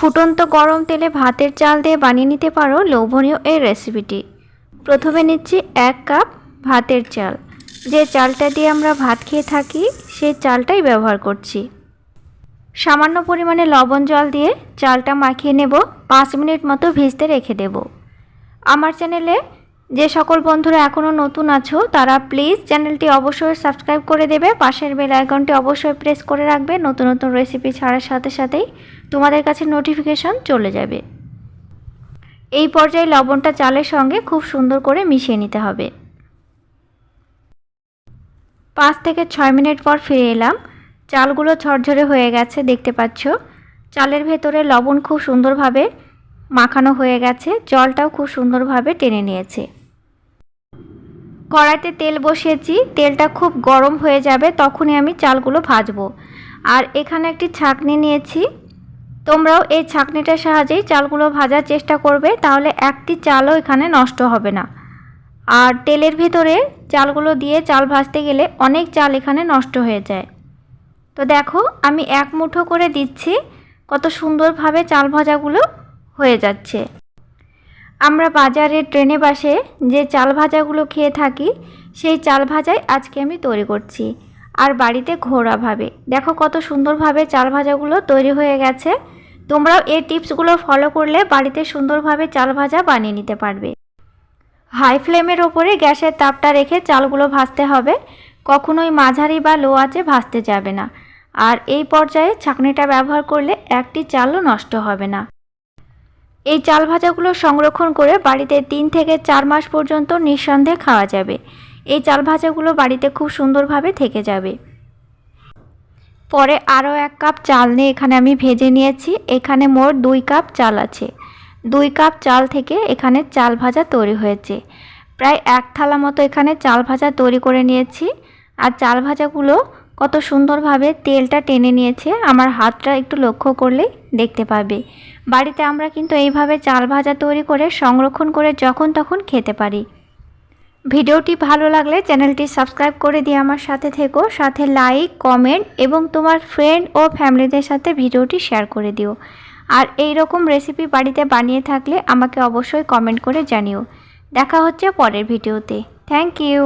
ফুটন্ত গরম তেলে ভাতের চাল দিয়ে বানিয়ে নিতে পারো লোভনীয় এই রেসিপিটি প্রথমে নিচ্ছি এক কাপ ভাতের চাল। যে চালটা দিয়ে আমরা ভাত খেয়ে থাকি, সেই চালটাই ব্যবহার করছি। সামান্য পরিমাণে লবণ জল দিয়ে চালটা মাখিয়ে নেব, পাঁচ মিনিট মতো ভিজতে রেখে দেব। আমার চ্যানেলে যে সকল বন্ধুরা এখনও নতুন আছো, তারা প্লিজ চ্যানেলটি অবশ্যই সাবস্ক্রাইব করে দেবে, পাশের বেল আইকনটি অবশ্যই প্রেস করে রাখবে, নতুন নতুন রেসিপি ছাড়ার সাথে সাথেই তোমাদের কাছে নোটিফিকেশন চলে যাবে। এই পর্যায়ে লবণটা চালের সঙ্গে খুব সুন্দর করে মিশিয়ে নিতে হবে। পাঁচ থেকে ছয় মিনিট পর ফিরে এলাম। চালগুলো ঝরঝরে হয়ে গেছে, দেখতে পাচ্ছ। চালের ভেতরে লবণ খুব সুন্দরভাবে মাখানো হয়ে গেছে, জলটাও খুব সুন্দরভাবে টেনে নিয়েছে। কড়াইতে তেল বসিয়েছি, তেলটা খুব গরম হয়ে যাবে, তখনই আমি চালগুলো ভাজবো। আর এখানে একটি ছাঁকনি নিয়েছি। তোমরাও এই ছাঁকনিটার সাহায্যেই চালগুলো ভাজার চেষ্টা করবে, তাহলে একটি চালও এখানে নষ্ট হবে না। আর তেলের ভেতরে চালগুলো দিয়ে চাল ভাজতে গেলে অনেক চাল এখানে নষ্ট হয়ে যায়। তো দেখো, আমি এক মুঠো করে দিচ্ছি, কত সুন্দরভাবে চাল ভাজাগুলো হয়ে যাচ্ছে। আমরা বাজারে ট্রেনে বাসে যে চাল ভাজাগুলো খেয়ে থাকি, সেই চাল ভাজাই আজকে আমি তৈরি করছি। আর বাড়িতে ঘোরাভাবে দেখো কত সুন্দরভাবে চাল ভাজাগুলো তৈরি হয়ে গেছে। তোমরাও এই টিপসগুলো ফলো করলে বাড়িতে সুন্দরভাবে চাল ভাজা বানিয়ে নিতে পারবে। হাই ফ্লেমের ওপরে গ্যাসের তাপটা রেখে চালগুলো ভাজতে হবে। কখনোই মাঝারি বা লো আঁচে ভাজতে যাবে না। আর এই পর্যায়ে ছাঁকনিটা ব্যবহার করলে একটি চালও নষ্ট হবে না। এই চাল ভাজাগুলো সংরক্ষণ করে বাড়িতে তিন থেকে চার মাস পর্যন্ত নিঃসন্দেহে খাওয়া যাবে। এই চাল ভাজাগুলো বাড়িতে খুব সুন্দরভাবে থেকে যাবে। পরে আরও এক কাপ চাল নিয়ে এখানে আমি ভেজে নিয়েছি। এখানে মোট দুই কাপ চাল আছে। দুই কাপ চাল থেকে এখানে চাল ভাজা তৈরি হয়েছে। প্রায় এক থালা মতো এখানে চাল ভাজা তৈরি করে নিয়েছি। আর চাল ভাজাগুলো কত সুন্দরভাবে তেলটা টেনে নিয়েছে। আমার হাতটা একটু লক্ষ্য করলেই দেখতে পাবে। বাড়িতে আমরা কিন্তু এইভাবে চাল ভাজা তৈরি করে সংরক্ষণ করে যখন তখন খেতে পারি। ভিডিওটি ভালো লাগলে চ্যানেলটি সাবস্ক্রাইব করে দিয়ে আমার সাথে থেকো, সাথে লাইক, কমেন্ট এবং তোমার ফ্রেন্ড ও ফ্যামিলিদের সাথে ভিডিওটি শেয়ার করে দিও। আর এই রকম রেসিপি বাড়িতে বানিয়ে থাকলে আমাকে অবশ্যই কমেন্ট করে জানিও। দেখা হচ্ছে পরের ভিডিওতে। Thank you